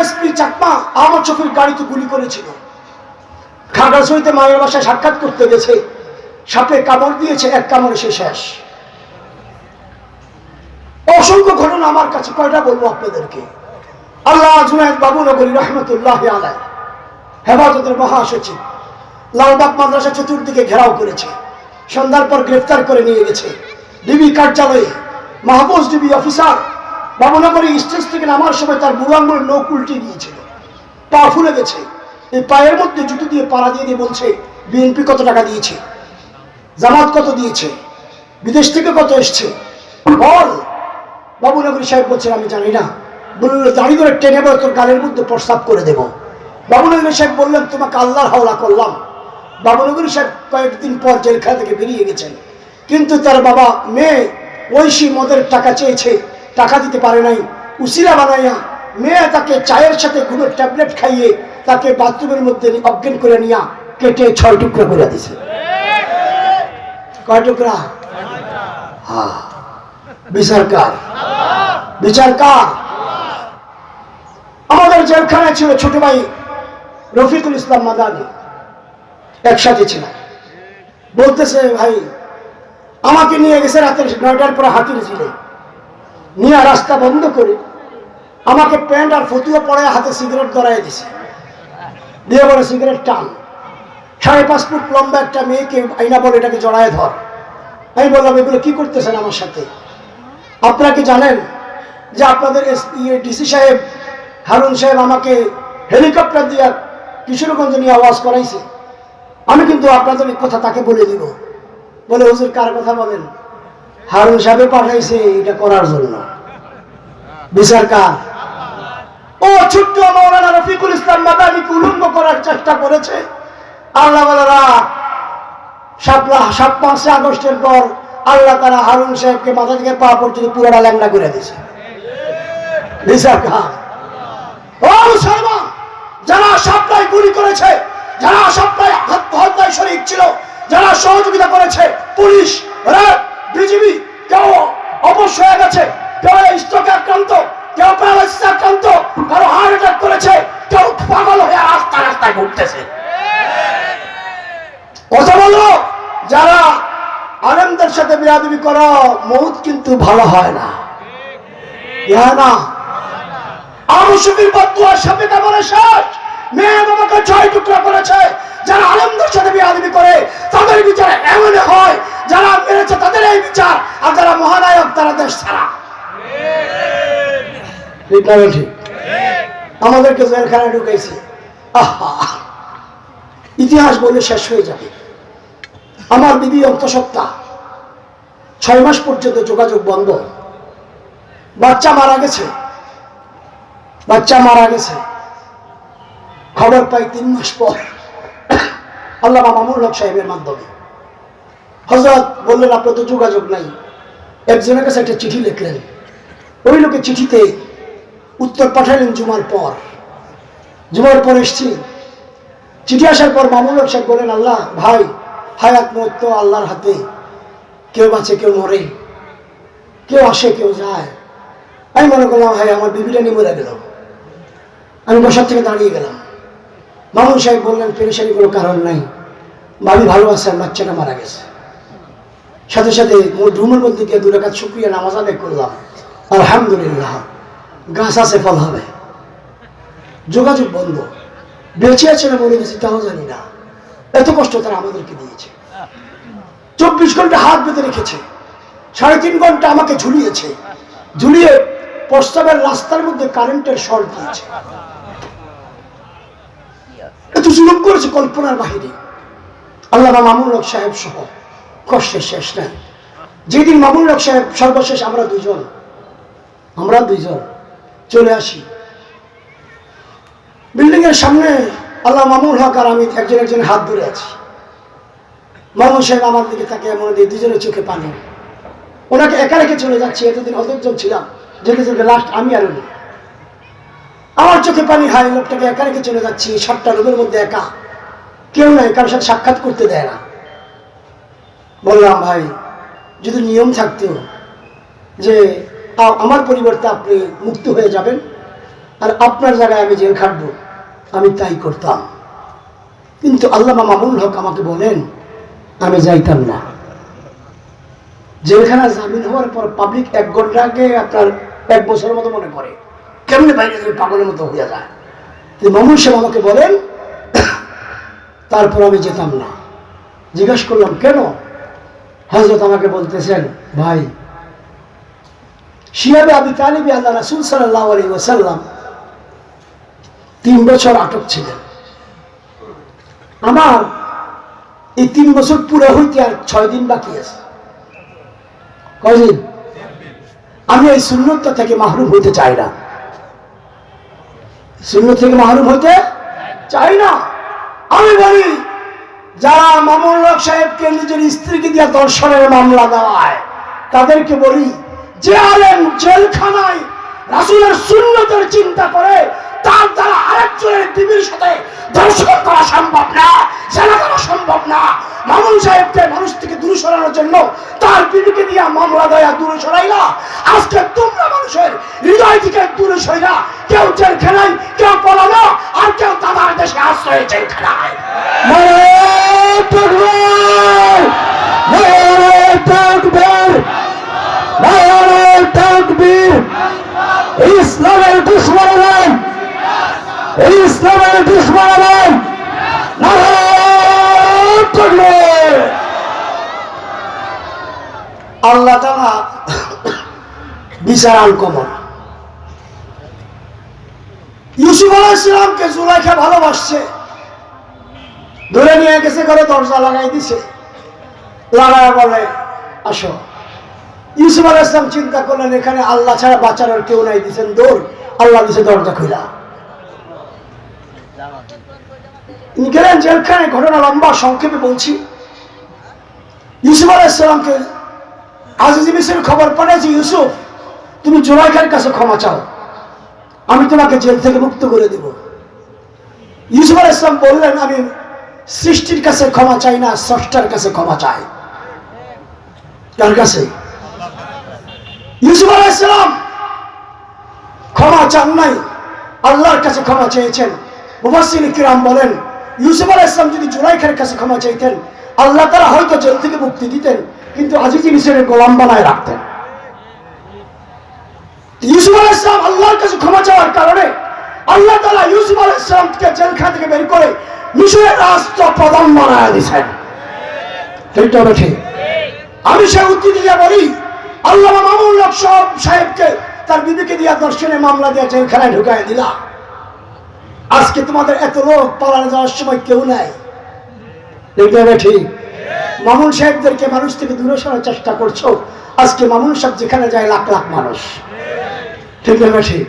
SP Chakma Ahmad শফির গাড়িতে গুলি করেছিল। খাগড়াছড়িতে মায়ের বাসায় সাক্ষাৎ করতে গেছে। সাপে কামড় দিয়েছে, এক কামড়ে সে শেষ। অসংখ্য ঘটনা আমার কাছে, কয়টা বলব আপনাদেরকে? আল্লাহ জুনায়দ বাবু নগরী রহমতুল্লাহ আলাই হেফাজতের মহাসচিব, লালবাগ মাদ্রাসা চতুর্দিকে ঘেরাও করেছে। সন্ধ্যার পর গ্রেফতার করে নিয়ে গেছে। ডিবি কার্যালয়ে Mahbuj DB officer Babunagari stage থেকে নামার সময় তার বুড়ো আঙ্গুল নখ উল্টে গিয়েছিল পা ফুলে গেছে। এই পায়ের মধ্যে জুতো দিয়ে পাড়া দিয়ে দিয়ে বলছে, বিএনপি কত টাকা দিয়েছে? জামাত কত দিয়েছে? বিদেশ থেকে কত এসছে? বল। বাবুনগরী সাহেব বলছেন, আমি জানি না। বলল, দাঁড়ি করে টেনে বলে তোর গালের মধ্যে প্রস্তাব করে দেব। বাবুনগরী সাহেব বললেন, তোমাকে আল্লাহর হাওলা করলাম। বাবুনগরী সাহেব কয়েকদিন পর জেলখানা থেকে বেরিয়ে গেছেন। কিন্তু তার বাবা, মেয়ে ঐশী মদের টাকা চেয়েছে। টাকা দিতে পারে নাই। উসিলা বানাইয়া মেয়ে তাকে চায়ের সাথে কোনো ট্যাবলেট খাইয়ে তাকে বাথরুমের মধ্যে অজ্ঞান করে নিয়া কেটে ছয় টুকরো করে দিছে। কয় টুকরা? হ্যাঁ বিচার কার? বিচার কার? আমাদের জেলখানায় ছিল ছোট ভাই রফিকুল ইসলাম মাদানি। একসাথে ছিল। বলতেছে, ভাই, আমাকে নিয়ে গেছে রাতের নয়টার পরে হাতির ছিল নিয়ে রাস্তা বন্ধ করে আমাকে প্যান্ট আর ফতুয়া পড়ায় হাতে সিগারেট ধরাই দিছে। দিয়ে বলে, সিগারেট টান। সাড়ে পাঁচ ফুট লম্বা একটা মেয়েকে আইনা বলে এটাকে জড়ায় ধর। আমি বললাম, এগুলো কি করতেছেন আমার সাথে? আপনারা কি জানেন যে আপনাদের ডিসি সাহেব, হারুন সাহেব আমাকে হেলিকপ্টার দিয়ে কিশোরগঞ্জ নিয়ে আওয়াজ করাইছে? আমি কিন্তু আপনাদের কথা তাকে বলে দিব। বলে, হুজুর, কার কথা বলেন? হারুন সাহেব পাঠাইছে এটা করার জন্য। বিচার কার ও ছোট্ট মৌলানা রফিকুল ইসলাম মাদানিকে উলঙ্গ করার চেষ্টা করেছে। আল্লাহ বলেরা সাত পাঁচে আগস্টের পর আল্লাহ তারা হারুন সাহেবকে মাথা থেকে পা পর্যন্ত পুরোটা ল্যাংড়া করে দিয়েছে। বিচার কার ও মুসলমান, যারা সবটাই গুলি করেছে, যারা সবটাই হত্যায় শরীর ছিল, যারা সহযোগিতা করেছে, পুলিশ, র্যাব বিজিবি, কেউ অবশ্য হয়ে গেছে। কেউ স্ট্রোকে আক্রান্ত, কেউ প্যারালাইসিস আক্রান্ত, কারও হার্ট অ্যাটাক করেছে, কেউ পাগল হয়ে রাস্তা রাস্তায় ঘুরতেছে। কথা বলো, যারা আনন্দের সাথে বিরাদবি করো, মৌত কিন্তু ভালো হয় না। ইহা না। আবু সুফির বদুয়ার সাথে কেমন শেষ। মেয়ে বাবাকে ছয় টুকরা করেছে। যারা আনন্দের সাথে বিয়াদবি করে, তাদের বিচারে এমন হয় যারা মেরেছে তাদের এই বিচার, আর যারা মহানায়ক তারা দেশ ছাড়া। আমাদেরকে জেলখানায় ঢুকাইছে। আহা! ইতিহাস বলে শেষ হয়ে যাবে। আমার দিদি অন্তঃসত্ত্বা, ছয় মাস পর্যন্ত যোগাযোগ বন্ধ। বাচ্চা মারা গেছে। বাচ্চা মারা গেছে। খবর পাই তিন মাস পর। আল্লাহ মামুল হক সাহেবের মাধ্যমে। হজরত বললেন আপনার তো যোগাযোগ নাই। একজনের কাছে একটা চিঠি লিখলেন। ওই লোকের চিঠিতে উত্তর পাঠালেন জুমার পর। জুমার পর এসছি। চিঠি আসার পর মামুল সাহেব বলেন আল্লাহ, ভাই, হায়াত মত আল্লাহর হাতে। কেউ বাঁচে, কেউ মরে। কেউ আসে, কেউ যায়। আমি মনে করলাম, ভাই, আমার বিবিটা নিয়ে মরে গেল। আমি বসার থেকে দাঁড়িয়ে গেলাম। মামুন সাহেব বললেন পেরেশানি কোনো কারণ নাই। ভাবি ভালো বাচ্চাটা মারা গেছে। সাথে সাথে মোর রুমের মধ্যে গিয়ে দু রেখাত শুক্রিয়া নামাজ আদায় করলাম। আলহামদুলিল্লাহ, গাছ আছে, ফল হবে। যোগাযোগ বন্ধ। বেঁচে আছে না মরে গেছে তাও জানি না। এত কষ্ট তারা আমাদেরকে দিয়েছে। চব্বিশ ঘণ্টা হাত বেঁধে রেখেছে। সাড়ে তিন ঘণ্টা আমাকে ঝুলিয়েছে। ঝুলিয়ে প্রস্তাবের রাস্তার মধ্যে কারেন্টের শর্ট দিয়েছে। এত জুলুম করেছে কল্পনার বাহিরে। আল্লাহ মামুন সাহেব সহ কষ্টের শেষ নাই যেদিন মামুন হক সাহেব সর্বশেষ আমরা দুজন আমরা দুইজন চলে আসি। বিল্ডিং এর সামনে আল্লাহ মামুন হক আর আমি একজন একজন হাত ধরে আছি। মামুন সাহেব আমার দিকে তাকে এমন দিয়ে দুজনের চোখে পানি। ওনাকে একা রেখে চলে যাচ্ছি, এতদিন অতজন ছিলাম, যেতে যেতে লাস্ট আমি আর উনি। আমার চোখে পানি হাই লোকটাকে একা রেখে চলে যাচ্ছি সাতটা রুমের মধ্যে একা। কেউ নাই, কারোর সাথে সাক্ষাৎ করতে দেয় না। বললাম, ভাই, যদি নিয়ম থাকতো যে আমার পরিবর্তে আপনি মুক্ত হয়ে যাবেন আর আপনার জায়গায় আমি জেল খাটবো, আমি তাই করতাম। কিন্তু আল্লাহ মামুল হক আমাকে বলেন, আমি যাইতাম না। জেলখানা জামিন হওয়ার পর পাবলিক এক ঘণ্টা আগে আপনার এক বছরের মতো মনে পড়ে। কেমনি বাইরে থেকে পাগলের মতো হয়ে যায়? মামুন সাহেব আমাকে বলেন, তারপর আমি যেতাম না। জিজ্ঞাসা করলাম, কেন? হজরত আমাকে বলতেছেন, ভাই, শিয়াবে আবি তালিবি আল্লাহ রাসুল ওসাল্লাম তিন বছর আটক ছিলেন। আমার এই তিন বছর পুরো হইতে আর ছয় দিন বাকি আছে। কয়দিন? আমি এই শূন্যতা থেকে মাহরুম হইতে চাই না। শূন্য থেকে মাহরুম হইতে চাই না। আমি বলি যারা মামুন সাহেবকে নিজের স্ত্রীকে দিয়া দর্শনের মামলা দেওয়ায় তাদেরকে বলি, যে আলেম জেলখানায় রাসুলের শূন্যতার চিন্তা করে তার দ্বারা আরেকজনের বিবির সাথে দর্শন করা সম্ভব না জেলা করা সম্ভব না। মামুন সাহেবকে মানুষ থেকে দূরে সরানোর জন্য তার বিবিকে দিয়া মামলা দেয়া দূরে সরাইলা। আজকে তোমরা মানুষের হৃদয় থেকে দূরে সইলা কেউ জেলখানায়, কেউ পলানো, আর কেউ দাদার দেশে আশ্রয় জেলখানায়। ইসলামের দুশ্মন ইসলামের দুশ্মন আল্লাহ বিচার ইউসুফ জুলাইখা ভালোবাসছে। ধরে নিয়ে গেছে ঘরে দরজা লাগাই দিছে। লাগায় বলে, আসো। ইউসুফ চিন্তা করলেন, এখানে আল্লাহ ছাড়া বাঁচানোর কেউ নাই। দিছেন, দৌড়। আল্লাহ দিছে, দরজা খুলা তিনি গেলেন জেলখানে ঘটনা লম্বা, সংক্ষেপে বলছি। ইউসুফ আলাইসালামকে আজিজ মিসের খবর পাঠিয়েছি ইউসুফ, তুমি জোলাইখার কাছে ক্ষমা চাও। আমি তোমাকে জেল থেকে মুক্ত করে দেব। ইউসুফ আল ইসলাম বললেন, আমি সৃষ্টির কাছে ক্ষমা চাই না, স্রষ্টার কাছে ক্ষমা চাই। কার কাছে? ইউসুফ আল ইসলাম ক্ষমা চান নাই, আল্লাহর কাছে ক্ষমা চেয়েছেন। মুফাসির কিরাম বলেন ইউসুফ আল ইসলাম যদি জুলাইখার কাছে ক্ষমা চাইতেন, আল্লাহ তারা হয়তো জেল থেকে মুক্তি দিতেন, কিন্তু আজিজি মিশরের গোলাম বানায় রাখতেন। ইউসুফ আল ইসলাম আল্লাহর কাছে ক্ষমা চাওয়ার কারণে আল্লাহ তালা ইউসুফ আল ইসলামকে জেলখানা থেকে বের করে মিশরের রাষ্ট্র প্রধান বানায় দিয়েছেন। তবে ঠিক। আমি সে উদ্ধৃতি দিয়ে বলি আল্লাহ মামুল সাহেবকে, তার বিবেকে দিয়া দর্শনে মামলা দিয়ে জেলখানায় ঢুকায় দিলা আজকে তোমাদের এত লোক পালানো যাওয়ার সময় কেউ নাই। ঠিক। মামুন সাহেবদেরকে মানুষ থেকে দূরে সরার চেষ্টা করছ। আজকে মামুন সাহেব যেখানে যায় লাখ লাখ মানুষ। ঠিক আছে ঠিক।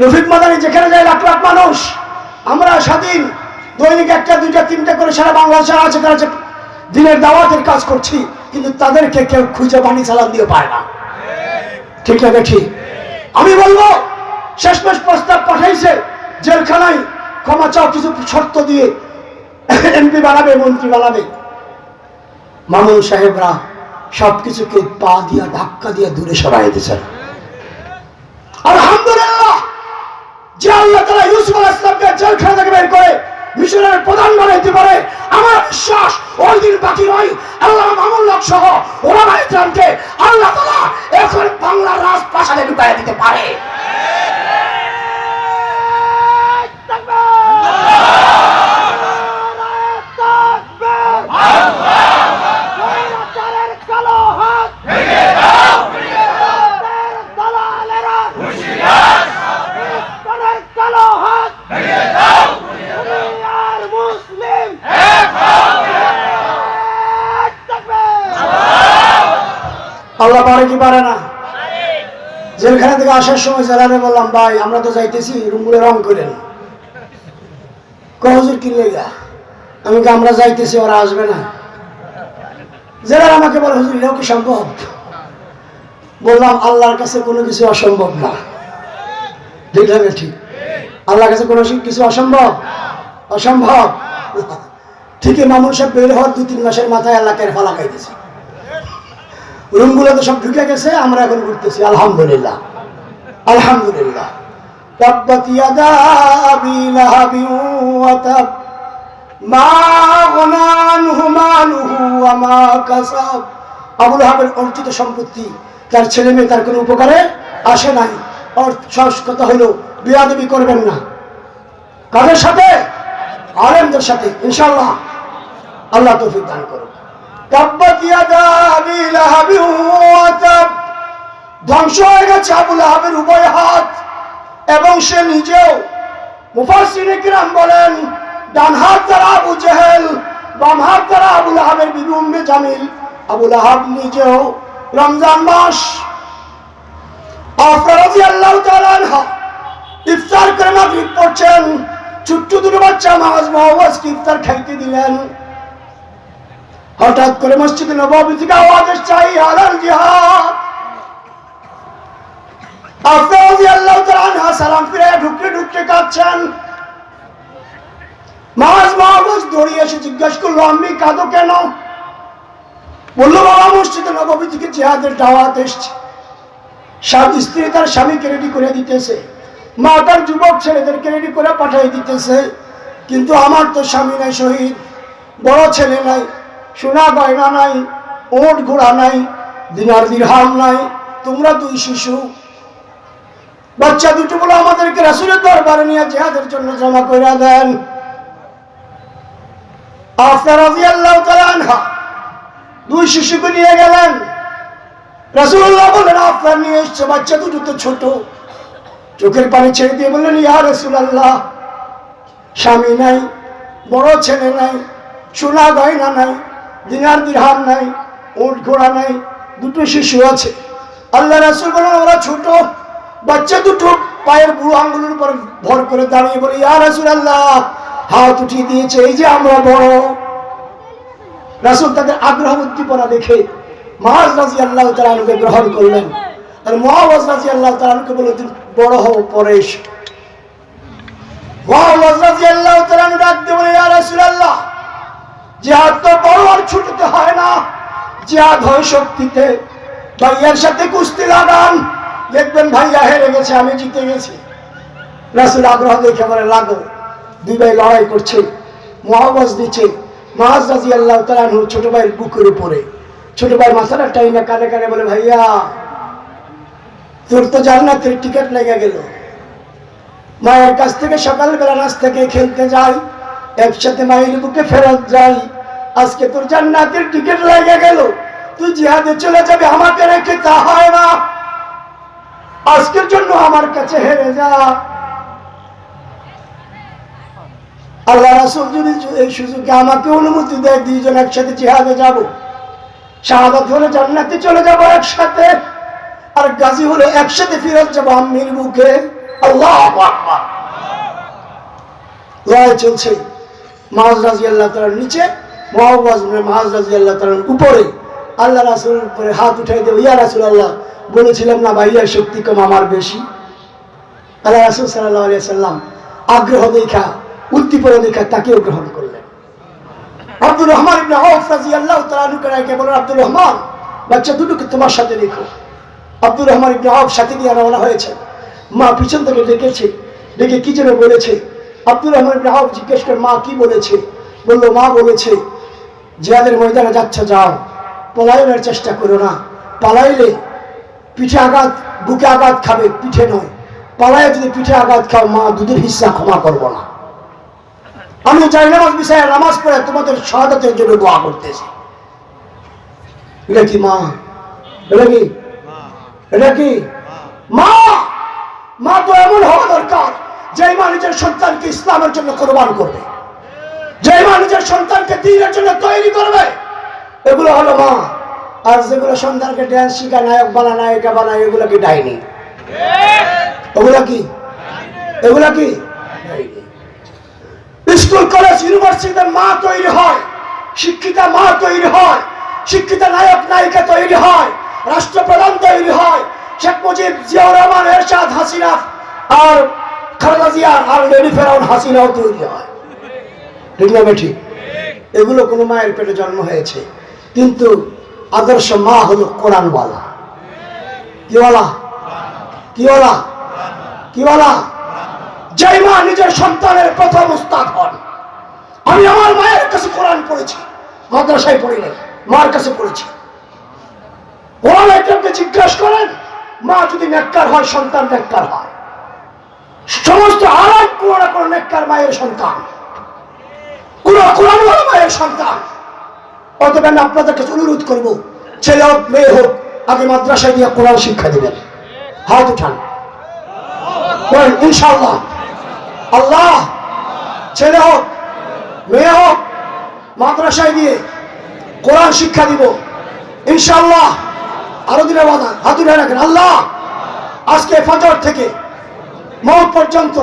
রফিক মাদানি যেখানে যায় লাখ লাখ মানুষ। আমরা স্বাধীন দৈনিক একটা, দুইটা, তিনটা করে সারা বাংলাদেশে আছে, তারা দিনের দাওয়াতের কাজ করছি, কিন্তু তাদেরকে কেউ খুঁজে বাণী চালান দিয়ে পায় না। ঠিক আছে ঠিক। আমি বলব, শেষমেশ প্রস্তাব পাঠাইছে জেলখানায় ক্ষমা চাও, কিছু শর্ত দিয়ে এমপি বানাবে, মন্ত্রী বানাবে। মামুন সাহেবরা সবকিছুকে পা দিয়া, ধাক্কা দিয়া দূরে সরাই দিয়েছেন। আলহামদুলিল্লাহ, যে আল্লাহ তালা ইউসুফ আল ইসলামকে জেলখানা থেকে বের করে প্রধান বানাইতে পারে, আমার বিশ্বাস ওই দিন বাকি নয়, আল্লাহ মামুল হক সহ ইসলামকে আল্লাহ তালা এখন বাংলার রাজপ্রাসাদে ঢুকাই দিতে পারে। আল্লাহ! পারে কি পারে না? জেলখানা থেকে আসার সময় জেলারে বললাম, ভাই, আমরা তো যাইতেছি, রুমগুলো রং করেন। কহজুর কিনলে গা আমি আমরা যাইতেছি, ওরা আসবে না। জেলার আমাকে বলে, হুজুর, এটাও কি সম্ভব? বললাম, আল্লাহর কাছে কোনো কিছু অসম্ভব না। আছে ঠিক। আল্লাহর কাছে কোনো কিছু অসম্ভব? অসম্ভব। ঠিকই মামুন সাহেব বের হওয়ার দু তিন মাসের মাথায় আল্লাহকে ফালা খাইতেছে। রুমগুলো তো সব ঢুকে গেছে, আমরা এখন ঘুরতেছি, আলহামদুলিল্লাহ। আলহামদুলিল্লাহ। মা গনান আমা কাসাব। আবুল হাবের অর্জিত সম্পত্তি, তার ছেলে মেয়ে তার কোনো উপকারে আসে নাই। অর্থ কথা হলো বিয়াদবি করবেন না। কাদের সাথে? আলেমদের সাথে ইনশাল্লাহ আল্লাহ তৌফিক দান করুন ধ্বংস হয়ে গেছে আবুল আহাবের উভয় হাত। এবং সে নিজেও মুফাসির বলেন ডান হাত আবু জেহেল, বাম হাত আবুল আহাবের জামিল আবুল আহাব নিজেও রমজান মাস। ইফতার করে মাগরিব পড়ছেন। ছোট্ট দুটো বাচ্চা ইফতার খাইতে দিলেন। হঠাৎ করে মসজিদে নবাবী থেকে আওয়াজ "আই আলাল জিহাদ। আফরা রাদিয়াল্লাহু তাআলা সালাম ফিরে ঢুকতে ঢুকতে কাঁদছেন। মাছ মহাওয়াজ দৌড়িয়ে এসে জিজ্ঞাসা করল, আমি কাঁদো কেন? বলল, বাবা, মসজিদে নবাবী থেকে জিহাদের দাওয়াত এসছে। স্বামী স্ত্রী তার স্বামীকে রেডি করে দিতেছে। মা তার যুবক ছেলেদেরকে রেডি করে পাঠিয়ে দিতেছে। কিন্তু আমার তো স্বামী নাই শহীদ, বড় ছেলে নাই, সোনা গয়না নাই, ওট ঘোড়া নাই, দিনার দিরহাম নাই, তোমরা দুই শিশু। বাচ্চা দুটো বলে আমাদেরকে রাসুলের দরবারে নিয়ে জেহাদের জন্য জমা করে দেন। দুই শিশুকে নিয়ে গেলেন। রাসূলুল্লাহ বললেন আপনার নিয়ে এসছে, বাচ্চা দুটো তো ছোট। চোখের পানি ছেড়ে দিয়ে বললেন, ইয়া রাসূলুল্লাহ, স্বামী নাই, বড় ছেলে নাই, সোনা গয়না নাই, দিনার দিরহাম নাই, উট ঘোড়া নাই, দুটো শিশু আছে। আল্লাহ রাসূল বলেন ওরা ছোট, বাচ্চা দুটো। পায়ের বুড়ো আঙ্গুলের উপর ভর করে দাঁড়িয়ে বলে, ইয়া রাসূলুল্লাহ হাত উঠিয়ে দিয়েছে, এই যে আমরা বড়। রাসূল তাদের আগ্রহ উদ্দীপনা দেখে মহাজ রাজি আল্লাহ তালুকে গ্রহণ করলেন। আর মহাবাজ রাজি আল্লাহ তালুকে বলে বড় হও পরে এসো রাজি আল্লাহ তালু ডাক বলে রাসূলুল্লাহ, জিহাদ তো আর ছুটতে হয় না। শক্তিতে। ভাইয়ার সাথে কুস্তি লাগান। দেখবেন ভাইয়া হেরে গেছে, আমি জিতে গেছি। রাসুল আগ্রহ দেখে বলে, লাগো। দুই ভাই লড়াই করছে মহাবাজ দিচ্ছে। মাহাজ রাজি আল্লাহ তালানহু ছোট ভাইয়ের বুকের উপরে। ছোট ভাই মাথাটা টাইনা কানে কানে বলে, ভাইয়া, তোর তো জান্নাতের টিকিট লেগে গেল। মায়ের কাছ থেকে সকালবেলা নাস্তা থেকে খেলতে যাই, একসাথে মায়ের বুকে ফেরত যাই। আজকে তোর জান্নাতের টিকিট লেগে গেল। তুই জিহাদে চলে যাবে, আমাকে রেখে তা হয় না। আজকের জন্য আমার কাছে হেরে যা। আল্লাহ রাসুল যদি এই সুযোগে আমাকে অনুমতি দেয়, দুইজন একসাথে জিহাদে যাব। শাহাদাত হলে জান্নাতে চলে যাব একসাথে, আর গাজী হলে একসাথে ফিরত যাব আম্মির বুকে আল্লাহ লড়াই চলছে। মাহাজ রাজি আল্লাহ তালার নিচে মহাবাজ মাহাজ রাজি আল্লাহ তালার উপরে। আল্লাহ রাসুলের উপরে হাত উঠাই দেবো। ইয়া রাসুল আল্লাহ বলেছিলাম না ভাইয়ার শক্তি কম, আমার বেশি। আল্লাহ রাসুল সাল্লাহ আলিয়া সাল্লাম আগ্রহ দেখা। উদ্দীপনা তাকেও গ্রহণ করলেন। আব্দুর রহমান বলেন, আব্দুর রহমান, বাচ্চা দুটোকে তোমার সাথে রেখো। আব্দুর রহমান ইবনে সাথে রওনা হয়েছে মা পিছন থেকে ডেকেছে, ডেকে কি যেন বলেছে। আব্দুর রহমান ইবনে জিজ্ঞেস করে, মা, কি বলেছে? বলল, মা বলেছে, জিহাদের ময়দানে যাচ্ছে, যাও। পলায়নের চেষ্টা করো না। পালাইলে পিঠে আঘাত, বুকে আঘাত খাবে, পিঠে নয়। পালায় যদি পিঠে আঘাত খাও, মা দুধের হিস্সা ক্ষমা করব না। আমি চাই নামাজ বিষয়ে নামাজ পড়ে তোমাদের সহায়তার জন্য দোয়া করতেছি। এটা কি মা? এটা কি? এটা কি? মা! মা তো এমন হওয়া দরকার যে মা নিজের সন্তানকে ইসলামের জন্য কোরবান করবে। যে মা নিজের সন্তানকে দিনের জন্য তৈরি করবে। এগুলো হলো মা। আর যেগুলো সন্তানকে ড্যান্স শিখা নায়ক বানা নায়িকা বানায় এগুলো কি ডাইনি? ওগুলো কি? এগুলো কি? স্কুল, কলেজ, ইউনিভার্সিটিতে মা তৈরি হয় শিক্ষিতা মা তৈরি হয়, শিক্ষিতা নায়ক, নায়িকা তৈরি হয়, রাষ্ট্রপ্রধান তৈরি হয়, শেখ মুজিব, জিয়াউর রহমান, এরশাদ, হাসিনা আর খালেদা জিয়া আর লেডি ফেরাউন হাসিনাও তৈরি হয়। ঠিক না ঠিক এগুলো কোনো মায়ের পেটে জন্ম হয়েছে, কিন্তু আদর্শ মা হলো কোরআনওয়ালা। কি বলা কি বলা কি বলা যে মা নিজের সন্তানের প্রথম উস্তাদ হন। আমি আমার মায়ের কাছে কোরআন পড়েছি। মাদ্রাসায় পড়ি নাই, মার কাছে পড়েছি। কোরআন একজনকে জিজ্ঞাসা করেন, মা যদি নেককার হয়, সন্তান নেককার হয়? সমস্ত আরাম কোনো না কোনো নেককার মায়ের সন্তান। কোন কোরআন মায়ের সন্তান। অতএব আমি আপনাদের কাছে অনুরোধ করব ছেলে হোক, মেয়ে হোক, আগে মাদ্রাসায় দিয়ে কোরআন শিক্ষা দিবেন। হাত উঠান। বলেন, ইনশাআল্লাহ। আল্লাহ, ছেলে হোক, মেয়ে হোক, মাদ্রাসায় দিয়ে কোরআন শিক্ষা দিব। ইনশাআল্লাহ আরও দিনের বাধা, হাত উঠে রাখেন। আল্লাহ, আজকে ফজর থেকে মৌত পর্যন্ত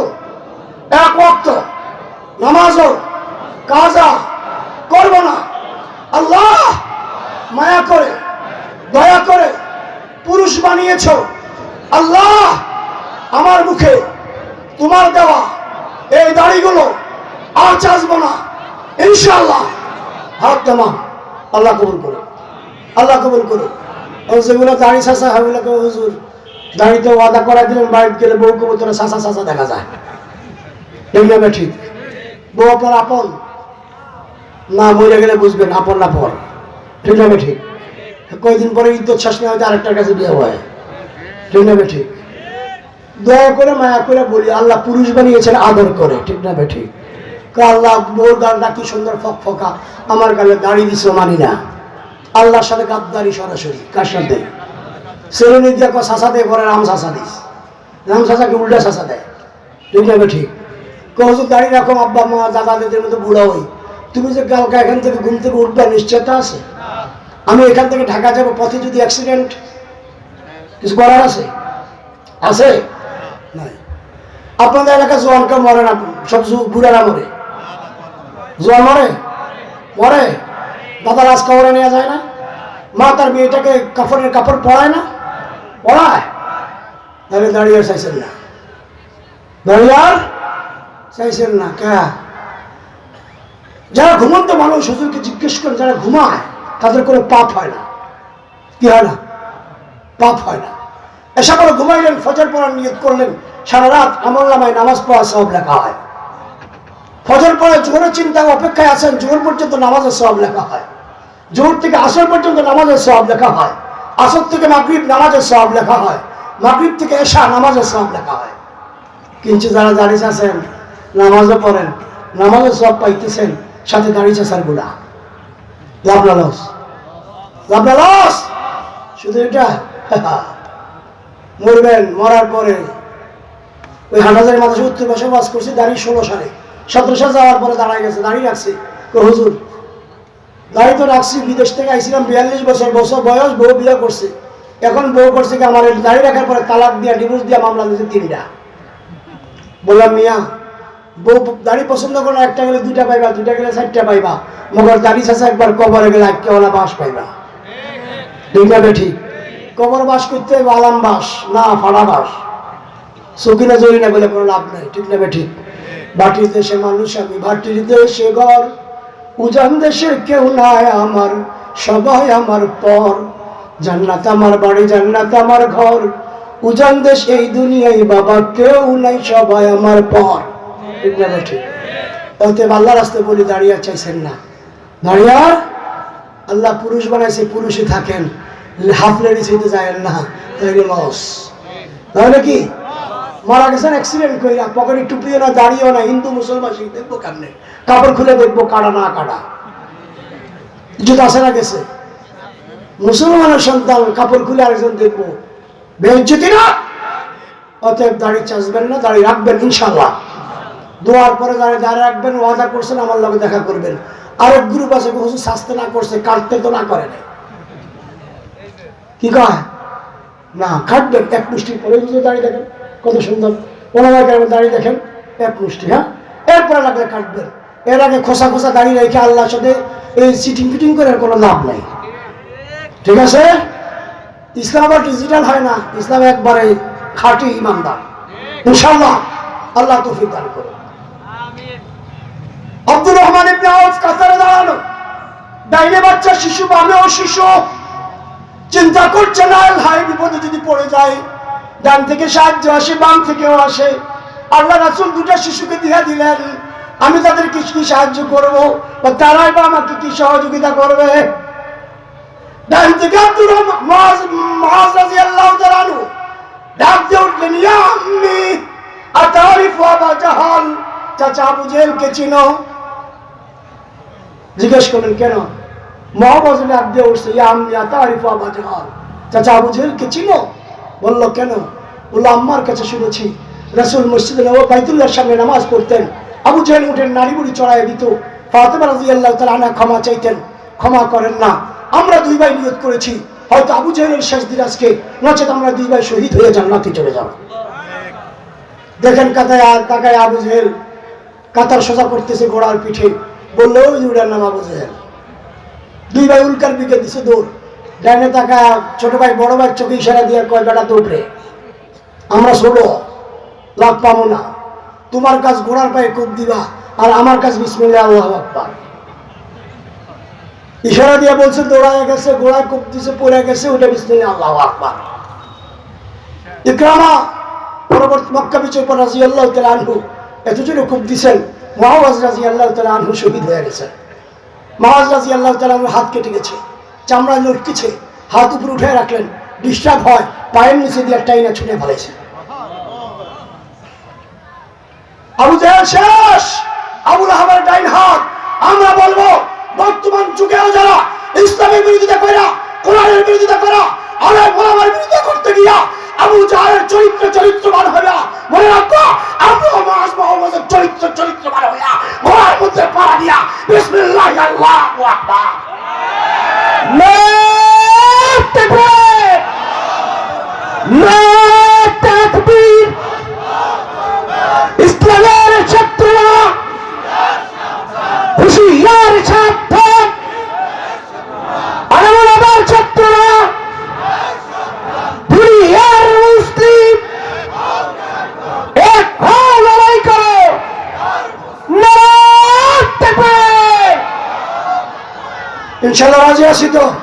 এক ওয়াক্ত নামাজও, কাজা করব না। আল্লাহ, মায়া করে, দয়া করে পুরুষ বানিয়েছ। আল্লাহ, আমার মুখে তোমার দেওয়া এই দাড়িগুলো আর চাষবো না। ইনশাআল্লাহ। হাত দেমা আল্লাহ কবুল করো আল্লাহ কবুল করো যেগুলো দাড়ি শাসা সেগুলোকে হুজুর দাড়িতে ওয়াদা করা দিলেন, বাড়িতে গেলে বউ কবুতরে শাসা শাসা দেখা যায়। না ঠিক। বউ আপনার আপন। না মরে গেলে বুঝবেন, আপন না পর। ঠিক না ঠিক। কয়েকদিন পরে ইদ্যুৎ শ্বাস নেওয়া হয়তো আরেকটার কাছে বিয়ে হয়। ঠিক না ঠিক। দয়া করে মায়া করে বলি, আল্লাহ পুরুষ বানিয়েছেন, আদর করে। ঠিক না কা আল্লাহ, মোর গালটা কি সুন্দর ফক ফকা, আমার গালে দাড়ি দিছ মানি না। আল্লাহর সাথে গাদ্দারি সরাসরি, কার সাথে? সেরুনি দিয়ে কো শাসা দিয়ে করে রাম শাসা দিস। রাম শাসাকে উল্টা শাসা দেয়। ঠিক না ঠিক কহজুর দাঁড়িয়ে রাখো, আব্বা, মা, দাদা, দিদির মতো বুড়া হই। তুমি যে কালকে এখান থেকে ঘুম থেকে উঠবে, নিশ্চয়তা আছে? আমি এখান থেকে ঢাকা যাব, পথে যদি অ্যাক্সিডেন্ট কিছু করার আছে? আছে? আপনাদের এলাকা জোয়ানকে মরে না, সব বুড়ারা মরে। জোয়ান মরে? মরে? দাদা রাজ কাপড়ে নেওয়া যায় না? মা তার মেয়েটাকে কাপড়ের কাপড় পরায় না? পরায়? তাহলে দাঁড়িয়ে চাইছেন না। চাইছেন না, কে? যারা ঘুমন্ত মানুষ, হুজুরকে জিজ্ঞেস করেন, যারা ঘুমায়, তাদের কোনো পাপ হয় না। কি হয় না? পাপ হয় না। এসা করে ঘুমাইলেন, ফজর পড়ার নিয়ত করলেন। সারা রাত আমল নামায়, নামাজ পড়া সব লেখা হয়। ফজর পরে জোহরের চিন্তা অপেক্ষায় আছেন, জোহর পর্যন্ত নামাজের সব লেখা হয়। জোহর থেকে আসর পর্যন্ত নামাজের সব লেখা হয়। আসর থেকে মাগরিব নামাজের সব লেখা হয়। মাগরিব থেকে এশা নামাজের সব লেখা হয়। কিন্তু যারা দাঁড়িয়ে আছেন নামাজও পড়েন, নামাজের সব পাইতেছেন, সাথে দাঁড়িয়ে আসার গুণা। লাভ না লস। লাভ না লস! শুধু এটা? মরবেন, মরার পরে ওই হাটাজারি মাদ্রাসা উত্তর পাশে বাস করছে দাঁড়িয়ে ষোলো সালে। সতেরো সাল যাওয়ার পরে দাঁড়ায় গেছে, দাঁড়িয়ে রাখছে। হুজুর? দাঁড়িয়ে তো রাখছি, বিদেশ থেকে আইছিলাম, বিয়াল্লিশ বছর বছর বয়স, বউ বিয়ে করছে। এখন বউ করছে কি আমার দাঁড়িয়ে রাখার পরে তালাক দিয়া ডিভোর্স দিয়া মামলা দিয়েছে তিনটা। বললাম, মিয়া, বউ দাড়ি পছন্দ করো, একটা গেলে দুইটা পাইবা, দুইটা গেলে চারটা পাইবা। মগর দাড়ি চাষা একবার কবরে গেলে আটকেওয়ালা বাস পাইবা। ঠিক বেঠি। কবর বাস করতে হবে আলাম বাস, না ফাড়া বাস। সকিনা জরি না বলে কোনো লাভ নাই, ঠিক না ঠিক? বাটির দেশে মানুষ আমি বাটির দেশে ঘর। উজান দেশে কেউ নাই আমার, সবাই আমার পর। জান্নাত আমার বাড়ি, জান্নাত আমার ঘর। উজান দেশ এই দুনিয়ায় বাবা, কেউ নাই, সবাই আমার পর। ঠিক না ঠিক? অতএব আল্লাহ রাস্তায় বলি, দাঁড়িয়ে চাইছেন না। দাঁড়িয়ে আল্লাহ পুরুষ বানাইছে পুরুষে থাকেন। হাফ লেডিস হইতে যায় না তাইলে লস তাহলে কি? মারা গেছেন অ্যাক্সিডেন্ট কইরা, পকেটে টুপিও না দাঁড়িয়েও না হিন্দু, মুসলমান, সেই দেখব কেমনে? কাপড় খুলে দেখব কাটা না কাটা ইজ্জত আসে না গেছে? মুসলমানের সন্তান, কাপড় খুলে আরেকজন দেখব। বেঞ্চিতি না? অতএব দাড়ি চাষবেন না, দাড়ি রাখবেন ইনশাল্লাহ দোয়ার পরে দাঁড়িয়ে দাঁড়িয়ে রাখবেন, ওয়াদা করছেন, আমার লগে দেখা করবেন। আরেক গ্রুপ আছে হুজুর শাস্তি না করছে, কাটতে তো না করে না কি কয়? না, কাটবেন, এক মুষ্টি পরে যদি দাঁড়িয়ে দেখেন। কত সুন্দর ওনারা গ্রামে দাঁড়িয়ে দেখেন, এক মুষ্টি হ্যাঁ? এরপরে লাগলে কাটবেন এর আগে খোসা খোসা দাঁড়িয়ে রেখে আল্লাহর সাথে এই সিটিং ফিটিং করে কোনো লাভ নাই। ঠিক আছে? ইসলাম আবার ডিজিটাল হয় না। ইসলাম একবারে খাঁটি ইমানদার। ইনশাল্লাহ আল্লাহ তৌফিক দান করুন। আব্দুর রহমান ইবনে আউফ কাতারে দাঁড়ানো ডাইনে বাচ্চা, শিশু, বামেও শিশু। চিন্তা করছে না হাই বিপদে যদি পড়ে যায়। ডান থেকে সাহায্য আসে, বাম থেকেও আসে। আল্লাহ রাসুল দুটা শিশুকে দিয়ে দিলেন, আমি তাদের কি কি সাহায্য করব বা তারাই বা আমাকে কি সহযোগিতা করবে? ডান থেকে আব্দুর ডাক চাচা আবু জেহেলকে চিনো? জিজ্ঞেস কেন? চাচা চিনো? বলল, কেন? বলল, আম্মার কাছে শুনেছি রাসূল মসজিদে নবী বাইতুল্লাহর সামনে নামাজ পড়তেন। আবু জেহেল উঠেন, নারী বুড়ি চড়াই দিত। ফাতেমা রাদিয়াল্লাহু তাআলা আনহা ক্ষমা চাইতেন। ক্ষমা করেন না। আমরা দুই ভাই নিয়ত করেছি। হয়তো আবু জেহেলের শেষ দিন আজকে। নচেত আমরা দুই ভাই শহীদ হয়ে জান্নাতে চলে যাব। দেখেন কাতায় আর তাকায় আবু জেহেল কাতার সোজা করতেছে ঘোড়ার পিঠে। বলল, ওই যে উড়ার নাম আবু জেহেল। দুই ভাই উল্কার দিকে দিছে দৌড়। ডাইনে তাকা ছোট ভাই, বড় ভাই চোখে ইশারা দিয়ে কয়, বেটা দৌড়ে আমরা ছোট লাভ পাবো না। তোমার কাজ ঘোড়ার পায়ে কূপ দিবা আর আমার কাজ বিসমিল্লাহ, আল্লাহ আকবার। ইশারা দিয়ে বলছে, দৌড়ায় গেছে, ঘোড়ায় কূপ দিছে, পড়ে গেছে, ওটা বিসমিল্লাহ, আল্লাহ আকবার। ইকরামা পরবর্তী মক্কা বিজয় পর রাজি আল্লাহ তালা আনহু এত জন্য কূপ দিছেন মহাবাজ রাজি আল্লাহ তালা আনহু শহীদ হয়ে গেছেন। মহাজ রাজি আল্লাহ তালার হাত কেটে গেছে। চামড়া লটকেছে, হাত উপরে উঠে রাখলেন। ডিস্টার্ব হয়, পায়ের নিচে দিয়ে টাইনা ছুটে ফেলেছে। আবু জাহেল শেষ! আবুল আহমের ডাইন হাত, আমরা বলব, বর্তমান যুগেও যারা ইসলামের বিরোধিতা করা কোরআনের বিরোধিতা করা আলেম ওলামার বিরোধিতা করতে গিয়া আবু জাহেলের চরিত্র চরিত্রবান হইয়া মনে রাখব আবু মাস মোহাম্মদের চরিত্র চরিত্রবান হইয়া ঘোড়ার মধ্যে পা দিয়া বিসমিল্লাহ আল্লাহু আকবার নাম তাকবীর নাম তাকবীর ইসলামের শত্রুরা হুশিয়ার সাবধান আলমুল আবার শত্রুরা দুনিয়ার মুসলিম এক হও লড়াই করো নাম তাকবীর ইনশাল্লাহ রাজি আছি তো।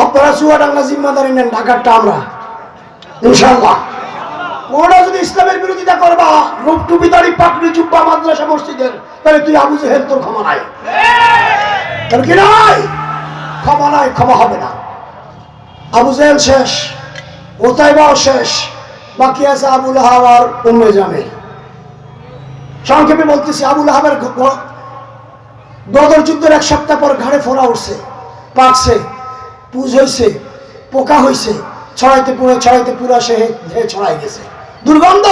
আপনারা চুয়াডাঙ্গা জিম্মাদারি নেন, ঢাকারটা আমরা। ইনশাল্লাহ ওরা যদি ইসলামের বিরোধিতা করবা রূপ টুপি দাড়ি পাকড়ি জুব্বা, মাদ্রাসা, মসজিদের, তাহলে তুই আবু জেহেল, তোর ক্ষমা নাই। তার কি নাই? ক্ষমা নাই, ক্ষমা হবে না। আবু জেহেল শেষ, ওতাইবাও শেষ, বাকি আছে আবুল আর উম্মে জামিল। সংক্ষেপে বলতেছি, আবুল আহাবের ঘ- বদর যুদ্ধের এক সপ্তাহ পর ঘাড়ে ফোড়া উঠছে, পাকছে, পুজ হয়েছে পোকা হয়েছে ছড়াইতে পুরো ছড়াইতে পুরো সে ছড়াই গেছে। দুর্গন্ধ!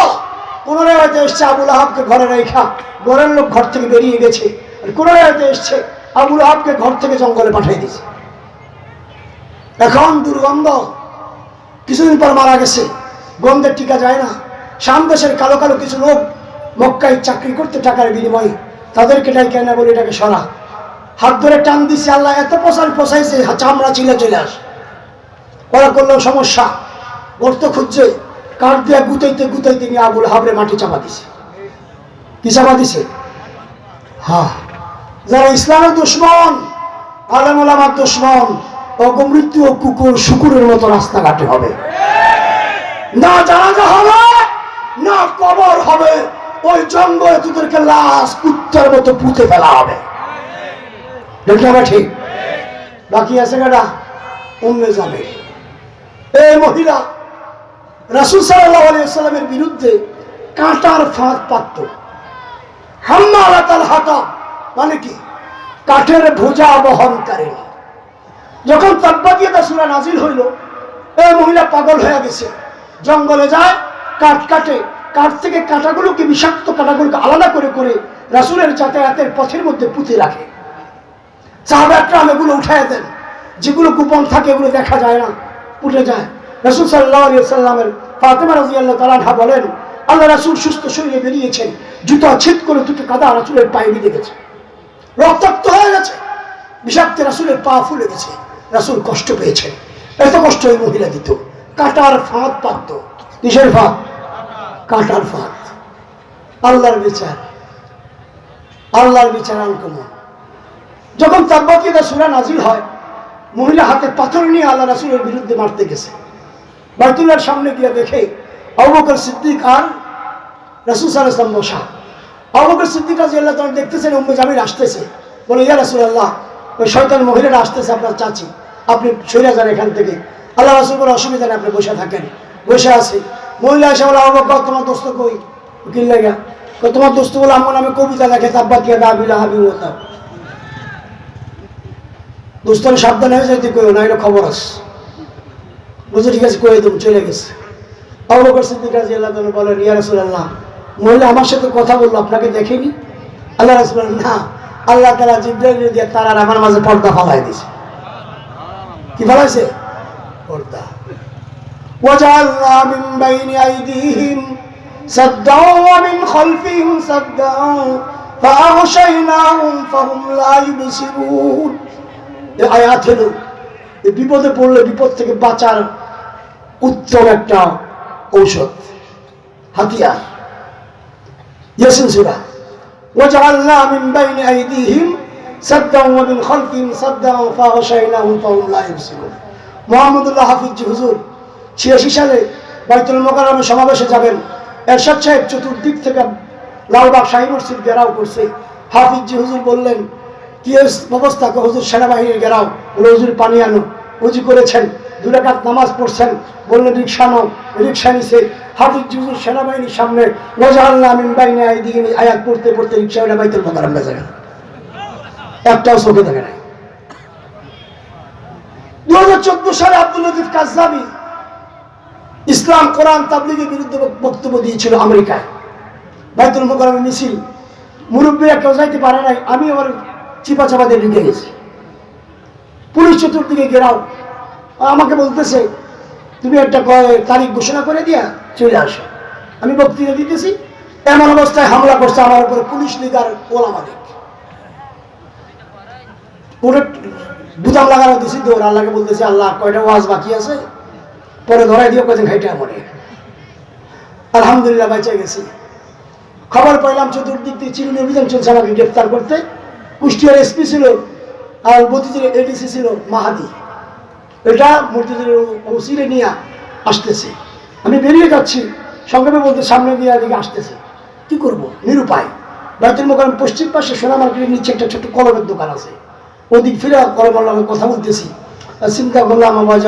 পুনরায় এসছে, আবুল আহাবকে ঘরে রেখা, ঘরের লোক ঘর থেকে বেরিয়ে গেছে, আর পুনরায় হয়তো এসছে, আবুল আহাবকে ঘর থেকে জঙ্গলে পাঠিয়ে দিয়েছে। এখন দুর্গন্ধ! কিছুদিন পর মারা গেছে গন্ধের টিকা যায় না। শাম দেশের কালো কালো কিছু লোক মক্কায় চাকরি করতে টাকার বিনিময়ে তাদেরকে ডাইকে না বলে এটাকে সরা। হাত ধরে টান দিছে, আল্লাহ এত পোষার পোষাইছে, হা- চামড়া চিলে চলে আস। ওরা করল সমস্যা, গর্ত খুঁজছে, কাঠ দিয়ে গুতাইতে গুতাইতে নিয়ে আবুল হাবরে মাটি চাপা দিছে। কি চাপা দিছে? হ্যাঁ যারা ইসলামের দুশ্মন আলম আমার দুশ্মন অগমৃত্যু ও কুকুর শুকুরের মতো রাস্তাঘাটে হবে। না জানাজা হবে, না কবর হবে। ওই জঙ্গলে তোদেরকে লাশ কুত্তার মতো পুঁতে ফেলা হবে। ঠিক? বাকি আছে কাটা উম্মে যাবে এই মহিলা রাসুল আলিয়াল্লামের বিরুদ্ধে কাঁটার ফাঁদ পাতত হাম্মা আলাতাল হাতা মানে কি? কাঠের ভোজা বহনকারিণী যখন তাব্বাকিয়াতা সুরা নাজিল হইল, এই মহিলা পাগল হয়ে গেছে। জঙ্গলে যায়, কাঠ কাটে কাঠ থেকে কাঁটাগুলোকে বিষাক্ত কাঁটাগুলোকে আলাদা করে করে রাসুলের যাতায়াতের পথের মধ্যে পুঁতে রাখে। সাহাবাকরাম এগুলো উঠায় দেন। যেগুলো কুপন থাকে এগুলো দেখা যায় না উঠে যায়। রাসুল সাল্লাহ সাল্লামের ফাতেমা রাজি আল্লাহ তালাহা বলেন, আল্লাহ রাসুল সুস্থ শরীরে বেরিয়েছেন, জুতো ছেদ করে দুটো কাদা রাসুলের পায়ে বিঁধে গেছে। রক্তাক্ত হয়ে গেছে। বিষাক্ত রাসুলের পা ফুলে গেছে। রাসুল কষ্ট পেয়েছেন। এত কষ্ট ওই মহিলা দিত। কাটার ফাঁদ পাত নিজের ফাঁদ? কাটার ফাঁদ। আল্লাহর বিচার। আল্লাহর বিচার আনকমন যখন তাব্বাকিদা সুরা নাজিল হয়, মহিলা হাতে পাথর নিয়ে আল্লাহ রাসুলের বিরুদ্ধে মারতে গেছে। বাইতুল্লার সামনে গিয়ে দেখে অবকর সিদ্দিক আর রাসুল সাল ইসলাম বসা। অবকর সিদ্দিক রাজি আল্লাহ তখন দেখতেছেন, উম্মে জামির আসতেছে। বলে, ইয়া রাসুল আল্লাহ ওই শয়তান মহিলারা আসতেছে আপনার চাচি। আপনি সরে যান এখান থেকে। আল্লাহ রাসুল বলে, অসুবিধা নেই, আপনি বসে থাকেন। বসে আছে। মহিলা এসে বলে অবকর তোমার দোস্ত কই? উকিল লাগা কই, তোমার দোস্ত বলে আমার নামে কবিতা লেখে তাব্বা কিয়া দাবিলা হাবি হতা দোস্তন সাবধান হয়ে যাইতে কইও না এটা খবর আছে। বুঝে ঠিক আছে কয়ে দেবো চলে গেছে। অবকর সিদ্দিক রাজি আল্লাহ তাআলা বলেন ইয়া রাসূলুল্লাহ মহিলা আমার সাথে কথা বলল আপনাকে দেখেনি? আল্লাহ রাসূল না আল্লাহ তালা জিব্রাইল দিয়ে তারার আমার মাঝে পর্দা ফালাই দিয়েছে। কি ফালাইছে? পর্দা। وجعلنا من بين أيديهم سدا ومن خلفهم سدا فأغشيناهم فهم لا يبصرون এই আয়াত হলো এই বিপদে পড়লে বিপদ থেকে বাঁচার উত্তম একটা ঔষধ হাতিয়ার ইয়াসিন সূরা وجعلنا من بين أيديهم سدا ومن خلفهم سدا فأغشيناهم فهم لا يبصرون মোহাম্মদুল্লাহ হাফিজ হুজুর ছিয়াশি সালে বাইতুল মোকারমে সমাবেশে যাবেন। এরশাদ সাহেব চতুর্দিক থেকে লালবাগ শাহী মসজিদ ঘেরাও করছে। হাফিজ হুজুর বললেন, কি অবস্থা হুজুর? সেনাবাহিনীর ঘেরাও। বলে, হুজুর, পানি আনো। উজু করেছেন, দু রাকাত নামাজ পড়ছেন। বললেন, রিক্সা নাও, রিক্সা নিছে। হাফিজ হুজুর সেনাবাহিনীর সামনে নজাহাল্লাহ মিন বাইনে আইদিকে আয়াত পড়তে পড়তে রিক্সা ওটা বাইতুল মোকারম গেল একটাও চোখে দেখে নাই। দু হাজার চোদ্দ সালে আব্দুল লতিফ কাজলামি ইসলাম, কোরআন, তাবলিগের বিরুদ্ধে বক্তব্য দিয়েছিল আমেরিকায়। বাইতুল মোকারমে মিছিল। মুরব্বীরা কেউ যাইতে পারে নাই, আমি আমার চিপা চাপা দিয়ে ঢুকে গেছি। পুলিশ চতুর্দিকে ঘেরাও। আমাকে বলতেছে, তুমি একটা তারিখ ঘোষণা করে দিয়া চলে আসো। আমি বক্তৃতা দিতেছি, এমন অবস্থায় হামলা করছে আমার উপরে পুলিশ লিগার ওলামাদিক পুরো বুদাম লাগানো দিছি, দৌড়। আল্লাহকে বলতেছি, আল্লাহ, কয়টা ওয়াজ বাকি আছে? পরে ধরাই দিও কদিন খাইটা মনে আলহামদুলিল্লাহ বেঁচে গেছি। খবর পাইলাম চতুর্দিক দিয়ে চিরুনি অভিযান চলছে আমাকে গ্রেফতার করতে। কুষ্টিয়ার এসপি ছিল, আর মতিঝিলের এডিসি ছিল মাহাদি। এটা মতিঝিলের ওসিরে নিয়ে আসতেছে। আমি বেরিয়ে যাচ্ছি, সংক্ষেপে বলতে সামনে দিয়ে এদিকে আসতেছে। কি করব? নিরুপায়। বাইতুল মোকারম পশ্চিম পাশে সোনা মার্কেটের নিচে একটা ছোট্ট কলমের দোকান আছে। ওদিক ফিরে কলমের কথা বলতেছি। চিন্তা করলাম, আমার